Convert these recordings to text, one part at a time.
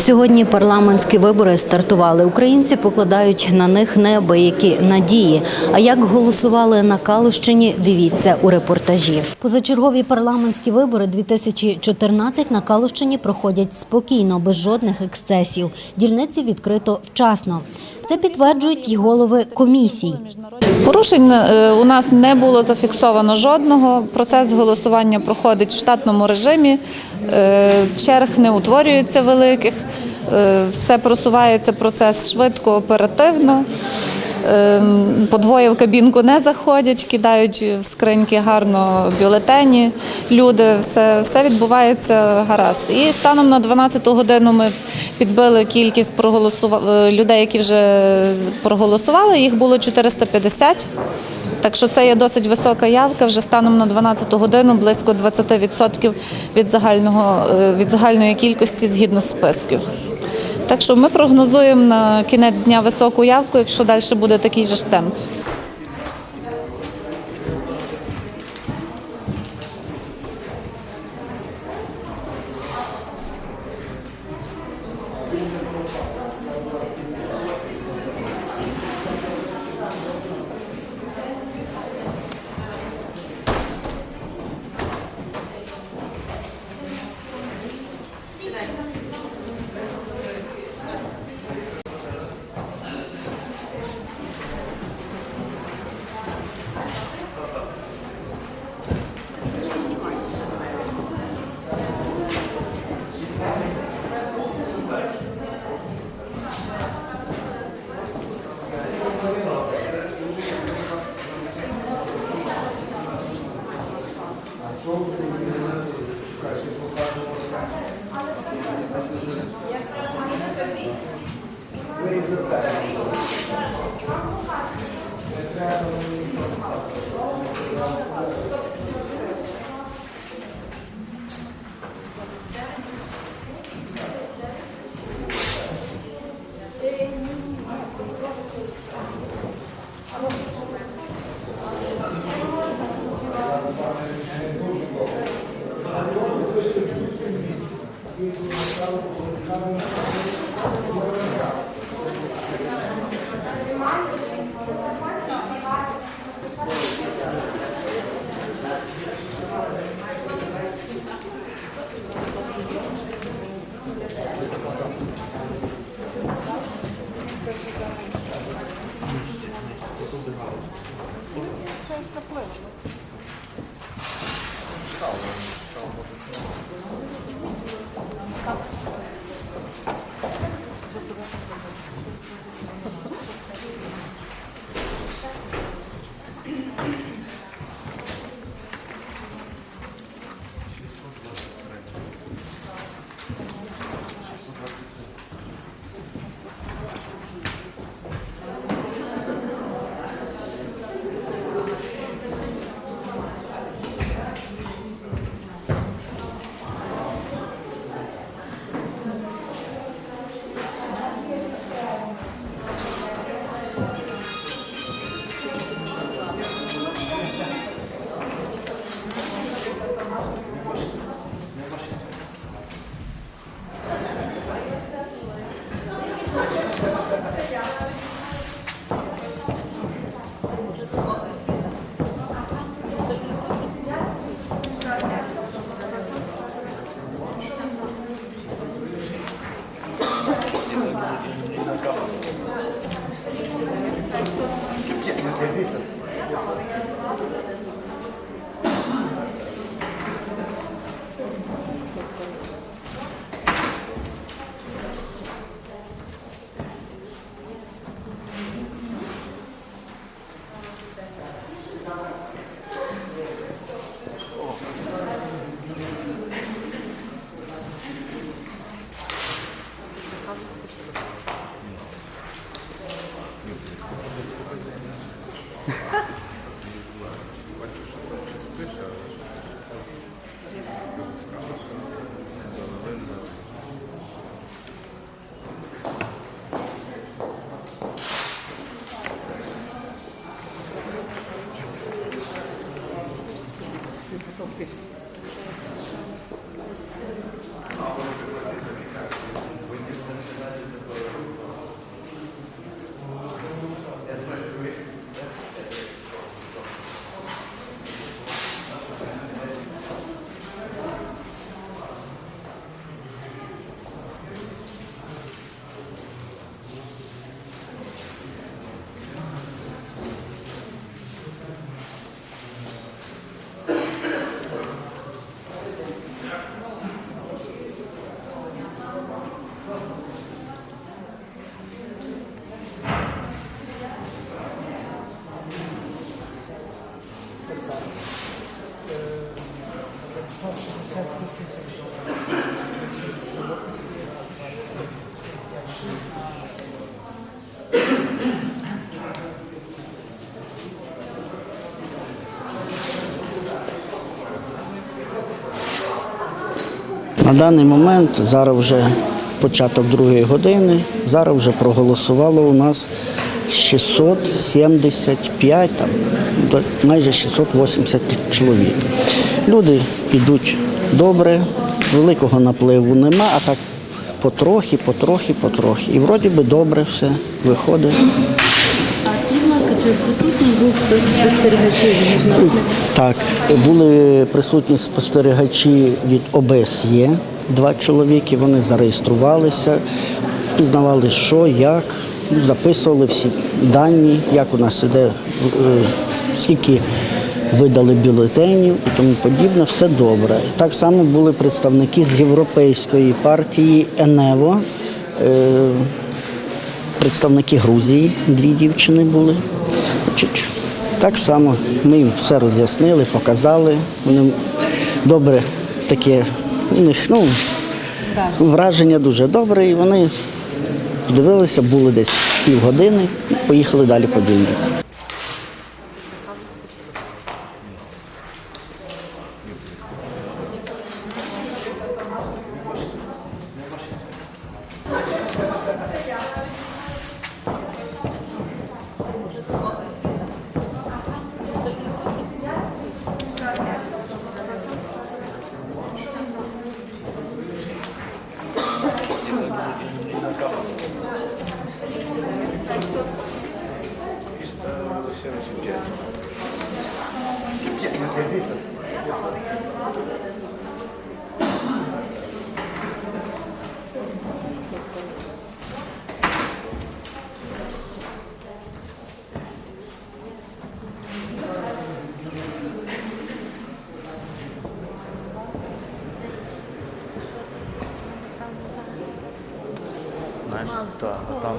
Сьогодні парламентські вибори стартували. Українці покладають на них неабиякі надії. А як голосували на Калущині, дивіться у репортажі. Позачергові парламентські вибори 2014 на Калущині проходять спокійно, без жодних ексцесів. Дільниці відкрито вчасно. Це підтверджують й голови комісій. Порушень е, у нас не було зафіксовано жодного. Процес голосування проходить в штатному режимі. Е, Черг не утворюється великих. Е, Все просувається процес швидко, оперативно. Е, По двоє в кабінку не заходять, кидають в скриньки гарно бюлетені. Люди, все, все відбувається гаразд. І станом на 12 годину ми підбили кількість людей, які вже проголосували. Їх було 450. Так що це є досить висока явка. Вже станом на 12 годину близько 20% від загального е, від загальної кількості згідно списків. Так що ми прогнозуємо на кінець дня високу явку, якщо далі буде такий же ж темп. На даний момент зараз вже початок другої години. Зараз вже проголосувало у нас 675, там, майже 680 чоловік. Люди йдуть добре, великого напливу нема, а так потрохи, потрохи, потрохи. І вроді би добре все виходить. Чи присутній був хтось спостерігачів міжнародних? Так, були присутні спостерігачі від ОБСЄ, два чоловіки, вони зареєструвалися, пізнавали, що, як, записували всі дані, як у нас іде, е, скільки видали бюлетенів і тому подібне, все добре. Так само були представники з Європейської партії ЕНЕВО. е, представники Грузії, дві дівчини були. Значить, так само ми їм все роз'яснили, показали. Вони добре таке, у них ну, враження дуже добре, і вони дивилися, були десь півгодини, поїхали далі по дільниці. Thank you. Знаєш, так, там.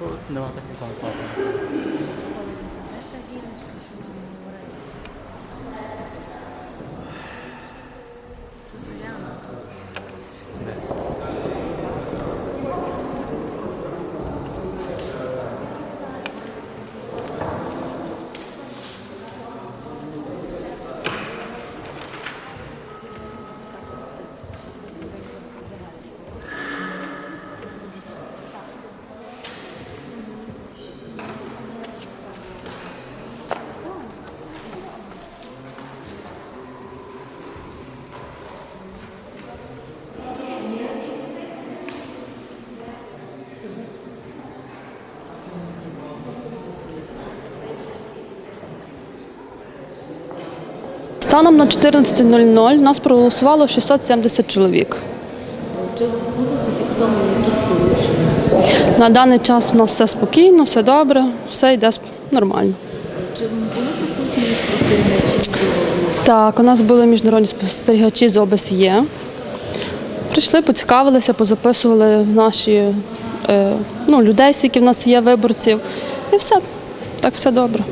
Бо Нема таких концертів. Станом на 14.00 нас проголосувало 670 чоловік. Чи були зафіксовані якісь порушення? На даний час у нас все спокійно, все добре, все йде нормально. Чи були присутні спостерігачі? Так, у нас були міжнародні спостерігачі з ОБСЄ. Прийшли, поцікавилися, позаписували наші е, ну, людей, скільки в нас є виборців. І все. Так все добре.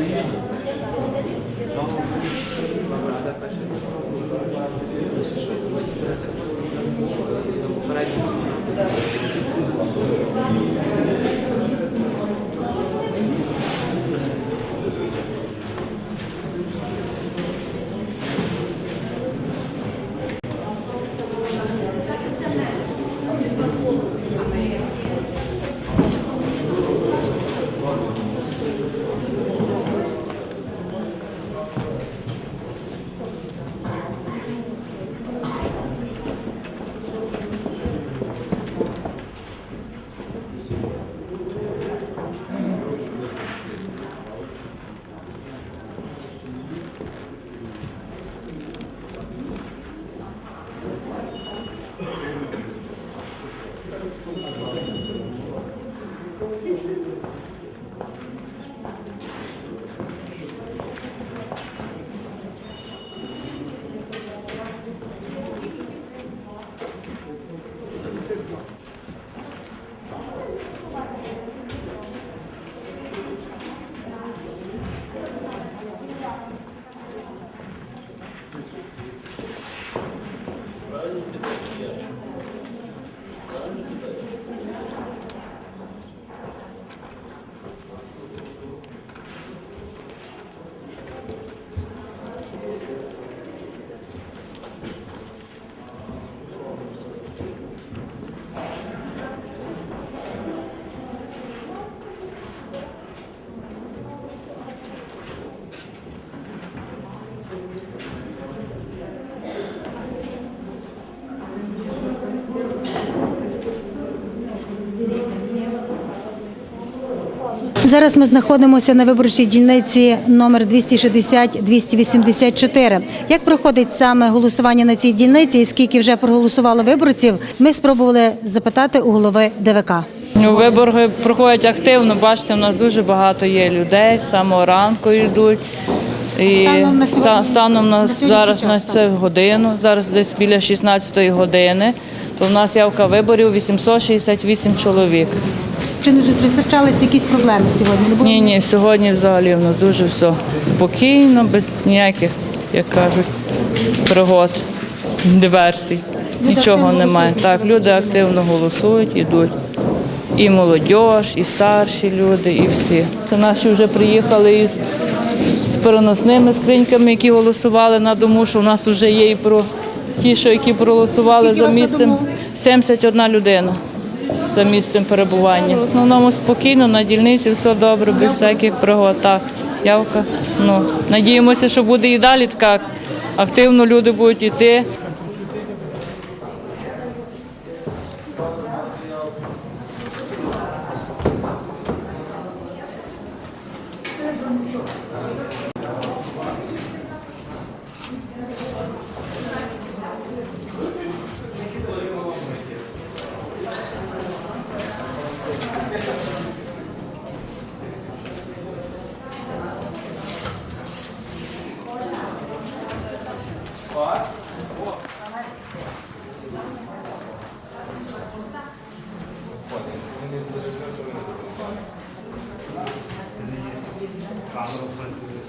leave Зараз ми знаходимося на виборчій дільниці номер 260-284. Як проходить саме голосування на цій дільниці і скільки вже проголосувало виборців, ми спробували запитати у голови ДВК. Ну, вибори проходять активно. Бачите, у нас дуже багато є людей, з самого ранку йдуть. І Станом на сьогодні- станом на на зараз на цю годину, зараз десь біля 16 години, то в нас явка виборів 868 чоловік. Чи не зустрічалися якісь проблеми сьогодні? Не було? Ні, ні, сьогодні взагалі в дуже все спокійно, без ніяких, як кажуть, пригод, диверсій. Нічого немає. Так, люди активно голосують, ідуть. І молодь, і старші люди, і всі. Наші вже приїхали із з переносними скриньками, які голосували на дому, що в нас вже є і про ті, що які проголосували за місцем. дому? 71 людина за місцем перебування. В основному спокійно, на дільниці все добре, без всяких пригод. Так, явка. Ну, надіємося, що буде і далі така. Активно люди будуть йти. Клас. Камеру працюєш.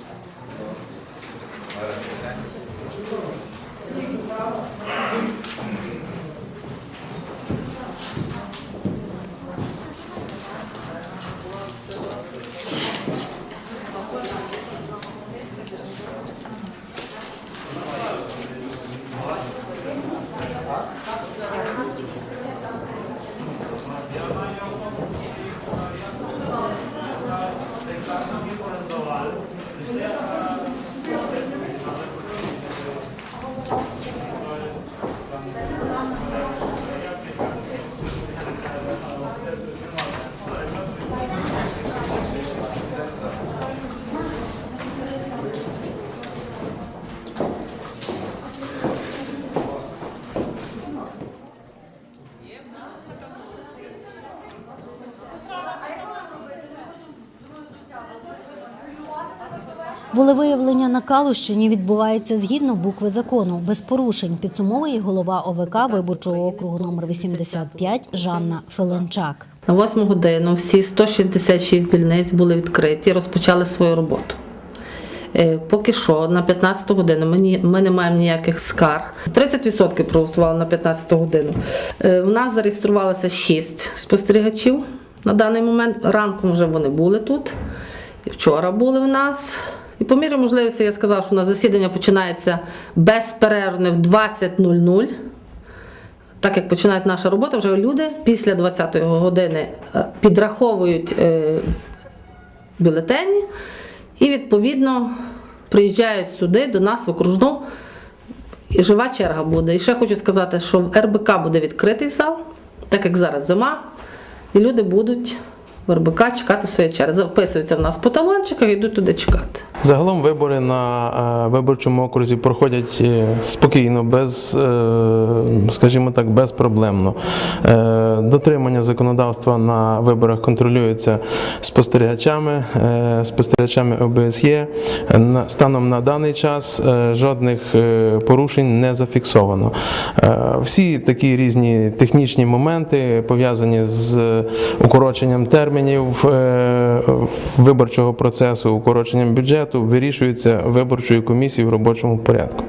Волевиявлення на Калущині відбувається згідно букви закону, без порушень, підсумовує голова ОВК виборчого округу номер 85 Жанна Феленчак. На 8 годину всі 166 дільниць були відкриті, розпочали свою роботу. Е, Поки що на 15 годину ми, не маємо ніяких скарг. 30% проголосували на 15 годину. Е, У нас зареєструвалося 6 спостерігачів на даний момент. Ранком вже вони були тут. Вчора були в нас. І по мірі можливості я сказав, що на засідання починається безперервне в 20.00. Так як починає наша робота, вже люди після 20-ї години е, підраховують е, бюлетені і відповідно приїжджають сюди до нас в окружну. І жива черга буде. І ще хочу сказати, що в РБК буде відкритий зал, так як зараз зима, і люди будуть в РБК чекати своєї черги. Записуються в нас по талончиках і йдуть туди чекати. Загалом вибори на е, виборчому окрузі проходять е, спокійно, без, е, скажімо так, безпроблемно. Дотримання законодавства на виборах контролюється спостерігачами, спостерігачами ОБСЄ. Станом на даний час жодних порушень не зафіксовано. Всі такі різні технічні моменти пов'язані з укороченням термінів е, виборчого процесу, укороченням бюджету вирішується виборчою комісією в робочому порядку.